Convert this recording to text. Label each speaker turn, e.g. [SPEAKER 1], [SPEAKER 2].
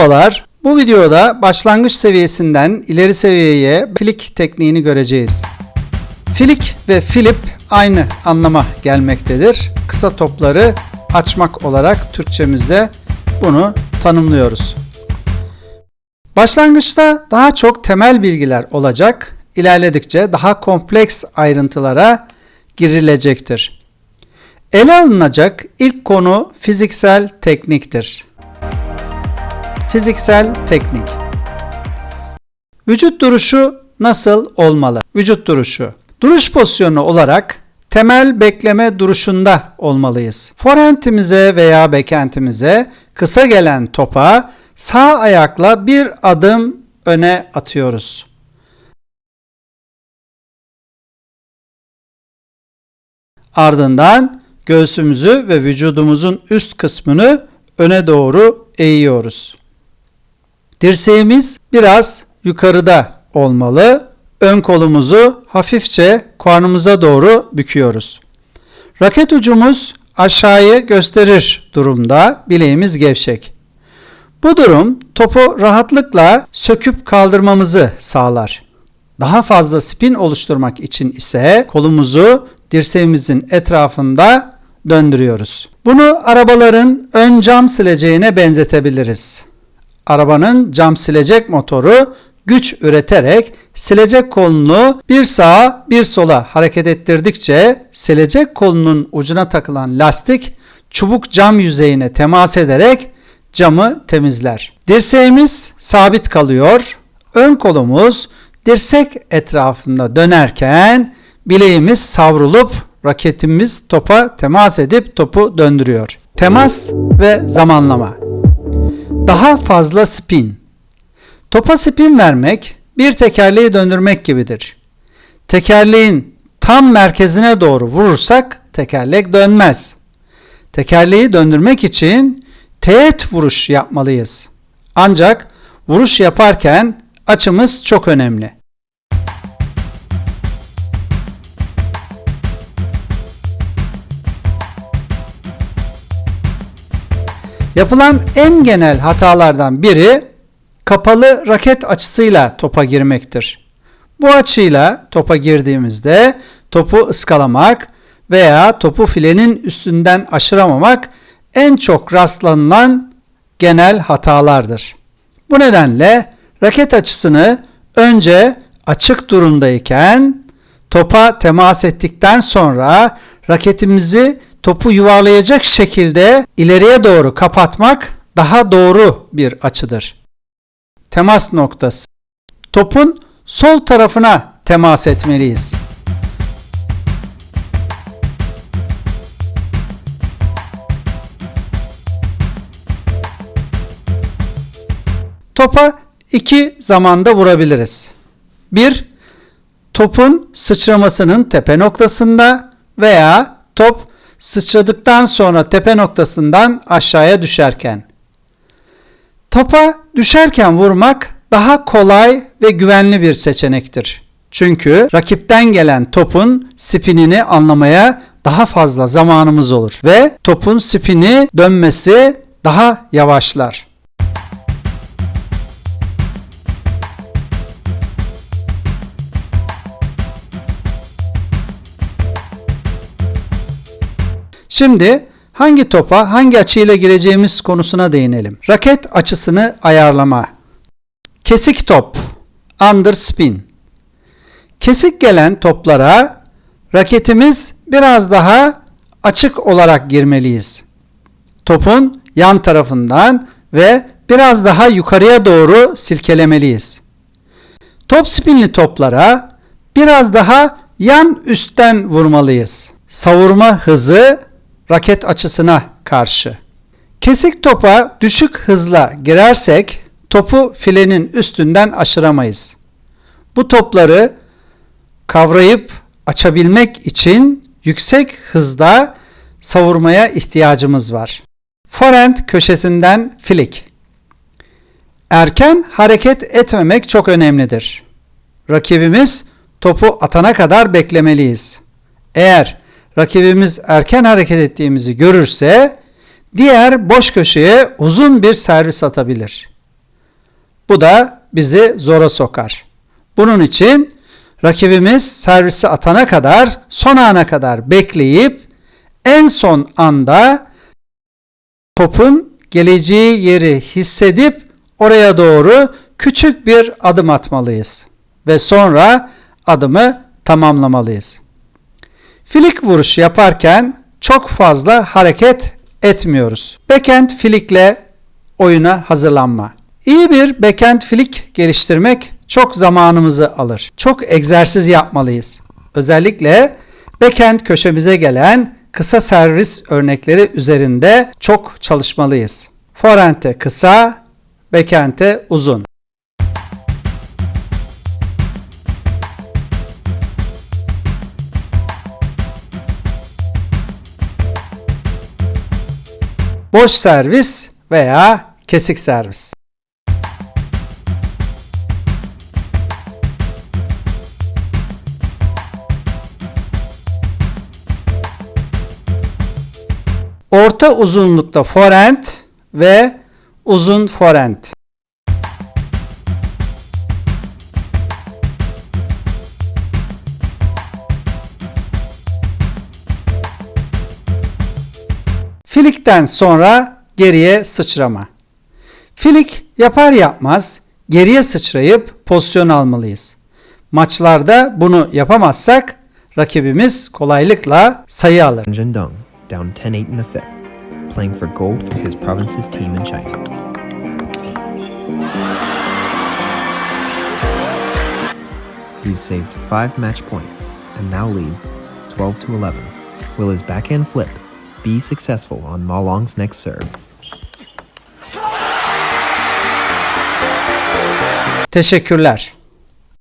[SPEAKER 1] Merhabalar. Bu videoda başlangıç seviyesinden ileri seviyeye flick tekniğini göreceğiz. Flick ve flip aynı anlama gelmektedir. Kısa topları açmak olarak Türkçemizde bunu tanımlıyoruz. Başlangıçta daha çok temel bilgiler olacak. İlerledikçe daha kompleks ayrıntılara girilecektir. Ele alınacak ilk konu fiziksel tekniktir. Fiziksel teknik. Vücut duruşu nasıl olmalı? Vücut duruşu. Duruş pozisyonu olarak temel bekleme duruşunda olmalıyız. Forentimize veya bekentimize kısa gelen topa sağ ayakla bir adım öne atıyoruz. Ardından göğsümüzü ve vücudumuzun üst kısmını öne doğru eğiyoruz. Dirseğimiz biraz yukarıda olmalı. Ön kolumuzu hafifçe karnımıza doğru büküyoruz. Raket ucumuz aşağıyı gösterir durumda. Bileğimiz gevşek. Bu durum topu rahatlıkla söküp kaldırmamızı sağlar. Daha fazla spin oluşturmak için ise kolumuzu dirseğimizin etrafında döndürüyoruz. Bunu arabaların ön cam sileceğine benzetebiliriz. Arabanın cam silecek motoru güç üreterek silecek kolunu bir sağa bir sola hareket ettirdikçe silecek kolunun ucuna takılan lastik çubuk cam yüzeyine temas ederek camı temizler. Dirseğimiz sabit kalıyor. Ön kolumuz dirsek etrafında dönerken bileğimiz savrulup raketimiz topa temas edip topu döndürüyor. Temas ve zamanlama. Daha fazla spin. Topa spin vermek bir tekerleği döndürmek gibidir. Tekerleğin tam merkezine doğru vurursak tekerlek dönmez. Tekerleği döndürmek için teğet vuruş yapmalıyız. Ancak vuruş yaparken açımız çok önemli. Yapılan en genel hatalardan biri kapalı raket açısıyla topa girmektir. Bu açıyla topa girdiğimizde topu ıskalamak veya topu filenin üstünden aşıramamak en çok rastlanılan genel hatalardır. Bu nedenle raket açısını önce açık durumdayken topa temas ettikten sonra raketimizi topu yuvarlayacak şekilde ileriye doğru kapatmak daha doğru bir açıdır. Temas noktası. Topun sol tarafına temas etmeliyiz. Topa iki zamanda vurabiliriz. Bir, topun sıçramasının tepe noktasında veya top sıçradıktan sonra tepe noktasından aşağıya düşerken. Topa düşerken vurmak daha kolay ve güvenli bir seçenektir. Çünkü rakipten gelen topun spinini anlamaya daha fazla zamanımız olur ve topun spini dönmesi daha yavaşlar. Şimdi hangi topa hangi açıyla gireceğimiz konusuna değinelim. Raket açısını ayarlama. Kesik top, under spin. Kesik gelen toplara raketimiz biraz daha açık olarak girmeliyiz. Topun yan tarafından ve biraz daha yukarıya doğru silkelemeliyiz. Top spinli toplara biraz daha yan üstten vurmalıyız. Savurma hızı raket açısına karşı. Kesik topa düşük hızla girersek topu filenin üstünden aşıramayız. Bu topları kavrayıp açabilmek için yüksek hızda savurmaya ihtiyacımız var. Forend köşesinden flick. Erken hareket etmemek çok önemlidir. Rakibimiz topu atana kadar beklemeliyiz. Eğer rakibimiz erken hareket ettiğimizi görürse diğer boş köşeye uzun bir servis atabilir. Bu da bizi zora sokar. Bunun için rakibimiz servisi atana kadar son ana kadar bekleyip en son anda topun geleceği yeri hissedip oraya doğru küçük bir adım atmalıyız ve sonra adımı tamamlamalıyız. Filik vuruş yaparken çok fazla hareket etmiyoruz. Backhand filikle oyuna hazırlanma. İyi bir backhand filik geliştirmek çok zamanımızı alır. Çok egzersiz yapmalıyız. Özellikle backhand köşemize gelen kısa servis örnekleri üzerinde çok çalışmalıyız. Forehand'e kısa, backhand'e uzun. Boş servis veya kesik servis. Orta uzunlukta forehand ve uzun forehand. Filikten sonra geriye sıçrama. Filik yapar yapmaz geriye sıçrayıp pozisyon almalıyız. Maçlarda bunu yapamazsak rakibimiz kolaylıkla sayı alır.
[SPEAKER 2] Zheng Dong, down 10-8 in the fifth, playing for gold for his province's team in China. He's saved five match points and now leads 12 to 11. Will his backhand flip be successful on Ma next serve?
[SPEAKER 1] Teşekkürler.